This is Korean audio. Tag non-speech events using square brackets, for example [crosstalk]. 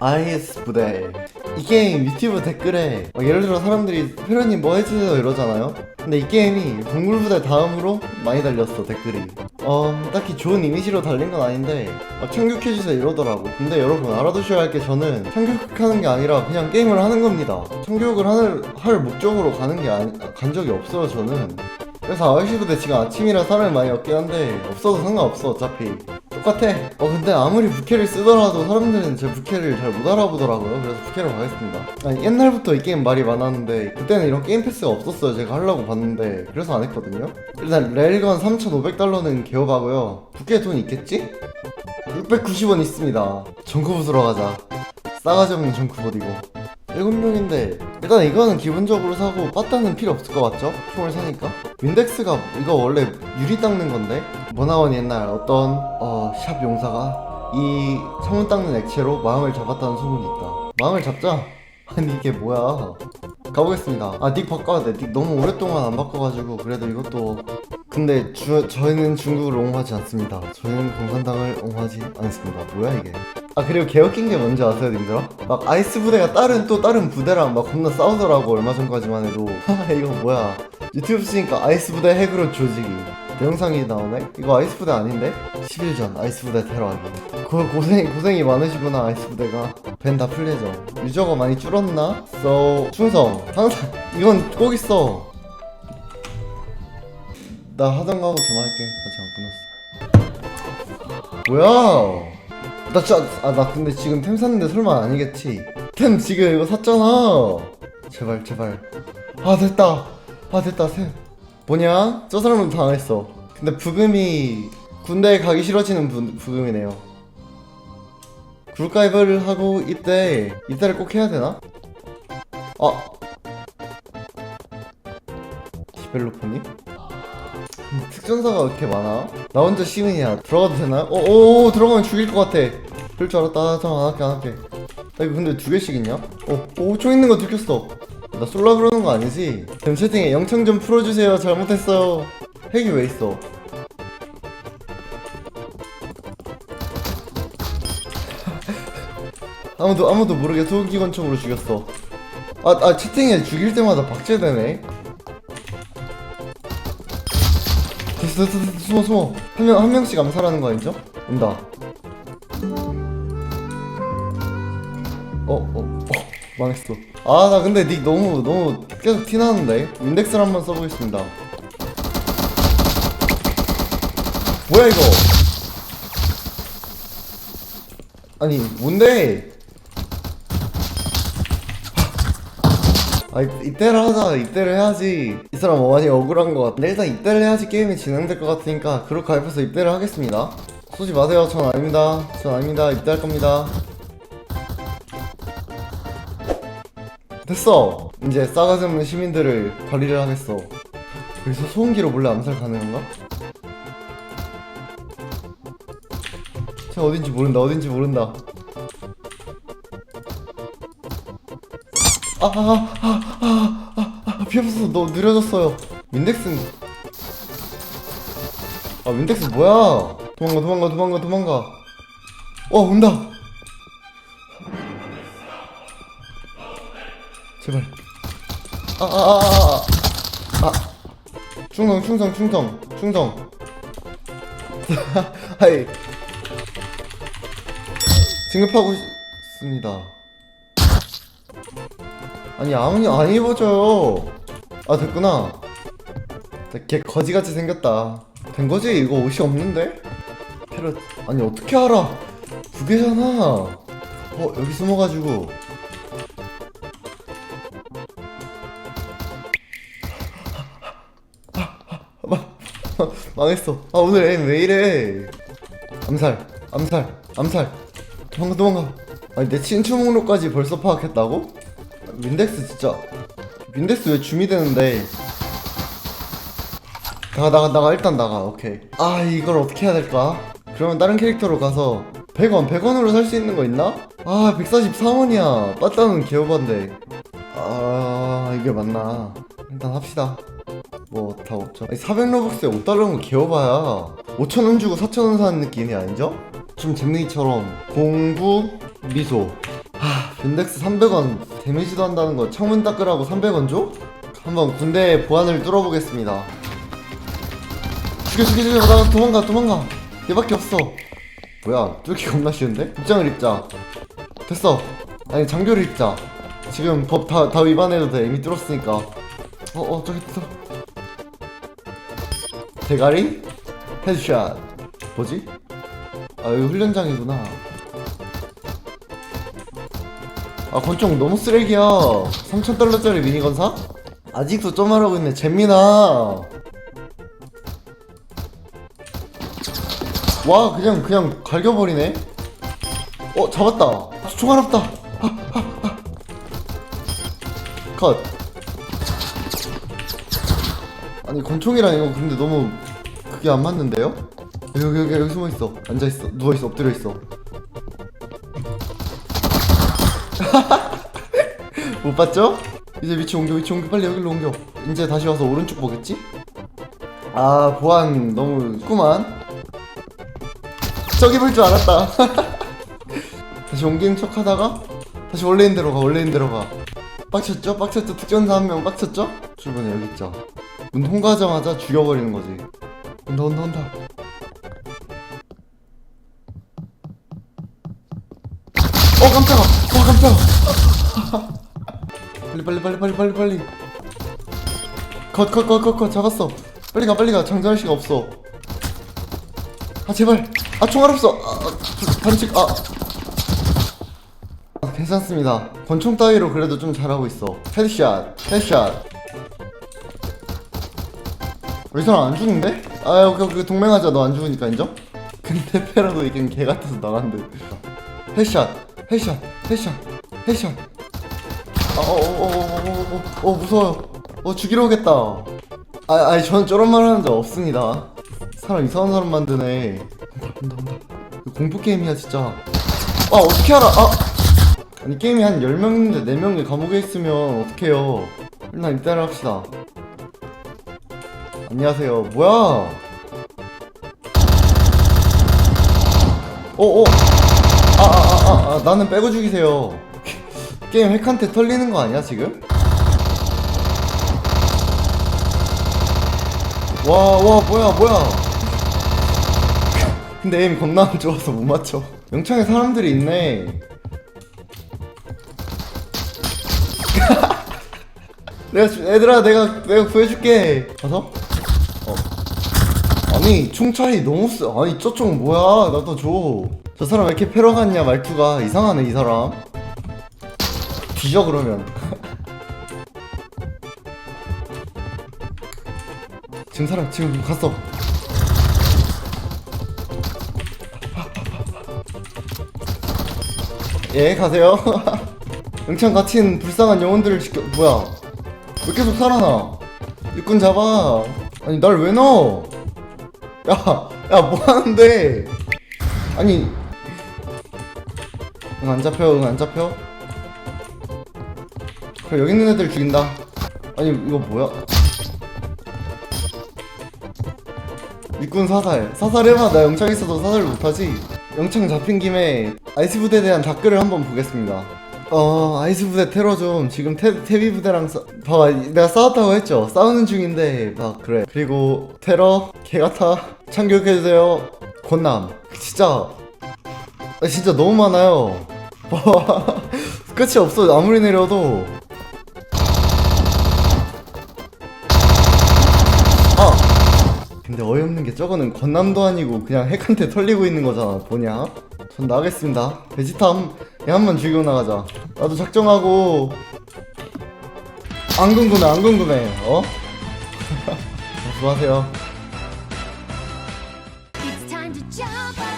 IS 부대. 이 게임 유튜브 댓글에 막 예를 들어 사람들이 페로님 뭐 해주세요? 이러잖아요. 근데 이 게임이 동굴부대 다음으로 많이 달렸어 댓글이. 어 딱히 좋은 이미지로 달린 건 아닌데 막 참교육해주세요. 이러더라고. 근데 여러분 알아두셔야 할 게 저는 참교육하는 게 아니라 그냥 게임을 하는 겁니다 참교육을 하는, 할 목적으로 가는 게 아니, 간 적이 없어요 저는. 그래서 아이시 부대 지금 아침이라 사람이 많이 없긴 한데 없어도 상관없어 어차피 똑같아. 어 근데 아무리 부캐를 쓰더라도 사람들은 제 부캐를 잘 못 알아보더라고요. 그래서 부캐로 가겠습니다. 아니 옛날부터 이 게임 말이 많았는데 그때는 이런 게임 패스가 없었어요. 제가 하려고 봤는데 그래서 안 했거든요. 일단 레일건 3,500달러는 개업하고요. 부캐 돈 있겠지? 690원 있습니다. 정크 부수러 가자. 싸가지 없는 정크 버리고. 7명인데 일단 이거는 기본적으로 사고 빠따는 필요 없을 것 같죠? 총을 사니까 윈덱스가 이거 원래 유리 닦는 건데 머나원 옛날 어떤 어, 샵 용사가 이 창문 닦는 액체로 마음을 잡았다는 소문이 있다. 마음을 잡자? [laughs] 아니 이게 뭐야? 가보겠습니다. 아 닉 바꿔야 돼닉 너무 오랫동안 안 바꿔가지고 그래도 이것도 근데 주, 저희는 중국을 옹호하지 않습니다. 저희는 공산당을 옹호하지 않습니다. 뭐야 이게? 아 그리고 개웃긴 게 뭔지 아세요 님들아? 막 아이스 부대가 다른 또 다른 부대랑 막 겁나 싸우더라고 얼마 전까지만 해도. [laughs] 이거 뭐야 유튜브 쓰니까 아이스 부대 핵으로 조지기 내 영상이 나오네? 이거 아이스 부대 아닌데? 10일 전 아이스 부대 테러하기. 고, 고생, 고생이 많으시구나 아이스 부대가. 밴다 풀리죠. 유저가 많이 줄었나? So 충성 항상 이건 꼭 있어. 나 하던 가고 전화할게. 아직 안 끝났어. 뭐야? 나 진짜 아 나 근데 지금 템 샀는데 설마 아니겠지? 템 지금 이거 샀잖아. 제발 제발. 아 됐다 아 됐다 템 뭐냐 저 사람은 당했어 근데 부금이 군대에 가기 싫어지는 부, 부금이네요 굴가입을 하고 입대 입대를 꼭 해야 되나 아 디벨로퍼님 특전사가 왜 이렇게 많아? 나 혼자 시민이야. 들어가도 되나? 어, 오, 오, 들어가면 죽일 것 같아. 그럴 줄 알았다. 잠깐 안 할게, 안 할게. 나 이거 근데 두 개씩 있냐? 어, 오, 총 있는 거 들켰어. 나 쏠라 그러는 거 아니지? 전 채팅에 영창 좀 풀어주세요. 잘못했어요. 핵이 왜 있어? [laughs] 아무도 아무도 모르게 소기관총으로 죽였어. 아, 아 채팅에 죽일 때마다 박제되네. 됐어, 됐어, 숨어, 숨어. 한 명, 한 명씩 암살하는 거 아니죠? 온다. 어, 어, 어, 망했어. 아, 나 근데 닉 너무, 너무 계속 티나는데? 인덱스를 한번 써보겠습니다. 뭐야, 이거? 아니, 뭔데? 아 이- 이때를 하자 이때를 해야지 이 사람 많이 억울한 것 같아 일단 이때를 해야지 게임이 진행될 것 같으니까 그룹 가입해서 입대를 하겠습니다 쏘지 마세요 전 아닙니다 전 아닙니다 입대할 겁니다 됐어 이제 싸가지 없는 시민들을 관리를 하겠어 여기서 소음기로 몰래 암살 가능한가? 제가 어딘지 모른다 어딘지 모른다 아, 아, 아, 아, 아, 아, 아, 비었어. 너 느려졌어요. 윈덱스. 아, 윈덱스 뭐야? 도망가, 도망가, 도망가, 도망가. 어, 온다. 제발. 아, 아, 아, 아, 아. 아. 충성, 충성, 충성, 충성. [laughs] 하이. 진급하고 있습니다. 아니 아무니 안 입어줘요 아 됐구나 걔 거지같이 생겼다 된 거지? 이거 옷이 없는데? 캐럿 아니 어떻게 알아 두 개잖아 어 여기 숨어가지고 [laughs] 망했어. 아 오늘 애왜 이래? 암살 암살 암살. 도망가 도망가. 아니 내 친추 목록까지 벌써 파악했다고? 윈덱스 진짜. 윈덱스 왜 줌이 되는데? 나가 나가 나가. 일단 나가. 오케이. 아 이걸 어떻게 해야 될까? 그러면 다른 캐릭터로 가서 100원 100원으로 살 수 있는 거 있나? 아 143원이야. 빠따는 개오반데. 아 이게 맞나? 일단 합시다 뭐다 없죠. 아니 400러벅스에 5달러는 거 개오바야 5천 원 주고 4천 원 사는 느낌이 아니죠? 좀 잼능이처럼 공부 미소. 하 빈덱스 300원 데미지도 한다는 거 창문 닦으라고 300원 줘? 한번 군대 보안을 뚫어보겠습니다. 죽여 죽여 죽여. 나 도망가 도망가. 얘밖에 없어. 뭐야 뚫기 겁나 쉬운데? 입장을 입자. 됐어. 아니 장교를 입자. 지금 법 다 다 위반해도 돼. 이미 뚫었으니까. 어어 저기 있어 대가리? 헤드샷. 뭐지? 아 여기 훈련장이구나. 아 권총 너무 쓰레기야. 3,000달러짜리 미니건 사? 아직도 쩌말하고 있네. 재민아. 와 그냥 그냥 갈겨버리네. 어 잡았다. 총알 없다. 아, 아, 아. 컷 아니 권총이랑 이거 근데 너무 그게 안 맞는데요? 여기 여기 여기 숨어 있어 앉아 있어 누워 있어 엎드려 있어 [laughs] 못 봤죠? 이제 위치 옮겨 위치 옮겨 빨리 여기로 옮겨 이제 다시 와서 오른쪽 보겠지? 아 보안 너무 꾸만 저기 볼 줄 알았다 [laughs] 다시 옮기는 척 하다가 다시 원래인 대로 가 원래인 대로 가 빡쳤죠? 빡쳤죠? 특전사 한 명 빡쳤죠? 출근해 여기 있자 문 통과하자마자 죽여버리는 거지. 온다 온다 온다. 어 깜짝아. 어 깜짝아. [laughs] 빨리 빨리 빨리 빨리 빨리 빨리. 컷컷컷 컷컷. 잡았어. 빨리 가 빨리 가. 장전할 시간 없어. 아 제발. 아 총알 없어. 아, 아, 반칙 아. 아 괜찮습니다. 권총 따위로 그래도 좀 잘하고 있어. 헤드샷 헤드샷 이 사람 안 죽는데? 아 오케이 오케이. 동맹하자. 너 안 죽으니까 인정? 근데 페라도 이긴 개 같아서 나간대 헤드샷 헤드샷 헤드샷 헤드샷. 어어어어어어 어, 무서워요. 어 죽이러 오겠다. 아 아니 저는 저런 말 하는 적 없습니다. 사람 이상한 사람 만드네. 온다 온다 이거 공포 게임이야 진짜. 아 어떻게 알아? 아! 아니 게임이 한 10명 있는데 4명이 감옥에 있으면 어떡해요? 일단 일단을 합시다 안녕하세요. 뭐야? 어어. 아아아 아 아, 나는 빼고 죽이세요. 게임 핵한테 털리는 거 아니야 지금? 와 와 뭐야 뭐야. 근데 에임 겁나 안 좋아서 못 맞춰. 영창에 사람들이 있네. [laughs] 내가 주- 얘들아 내가 내가 구해줄게. 가서? 어 아니 총차이 너무 세 아니 저쪽 뭐야? 나도 줘저 사람 왜 이렇게 패러 갔냐 말투가? 이상하네 이 사람. 뒤져 그러면. [laughs] 지금 사람 지금 갔어? [laughs] 예 가세요. [laughs] 영창 갇힌 불쌍한 영혼들을 지켜 뭐야? 왜 계속 살아나? 일꾼 잡아. 아니 날 왜 넣어 야 야 뭐 하는데? 아니. 응 안 잡혀 응 안 잡혀. 그래 여기 있는 애들 죽인다. 아니 이거 뭐야? 일꾼 사살. 사살해봐. 나 영창 있어도 사살 못하지. 영창 잡힌 김에 아이스 부대에 대한 댓글을 한번 보겠습니다. 어 아이스 부대 테러 좀. 지금 태, 태비 부대랑 싸, 봐봐 내가 싸웠다고 했죠? 싸우는 중인데 막 그래. 그리고 테러 개같아. 참교육해주세요. 권남. 진짜 아, 진짜 너무 많아요. [laughs] 봐봐. 끝이 없어 아무리 내려도. 아! 근데 어이없는 게 저거는 건남도 아니고 그냥 핵한테 털리고 있는 거잖아. 뭐냐? 전 나가겠습니다. 베지탐 얘 한 번 죽이고 나가자. 나도 작정하고 안 궁금해, 안 궁금해. 어? [laughs] 뭐 수고하세요. It's time to jump.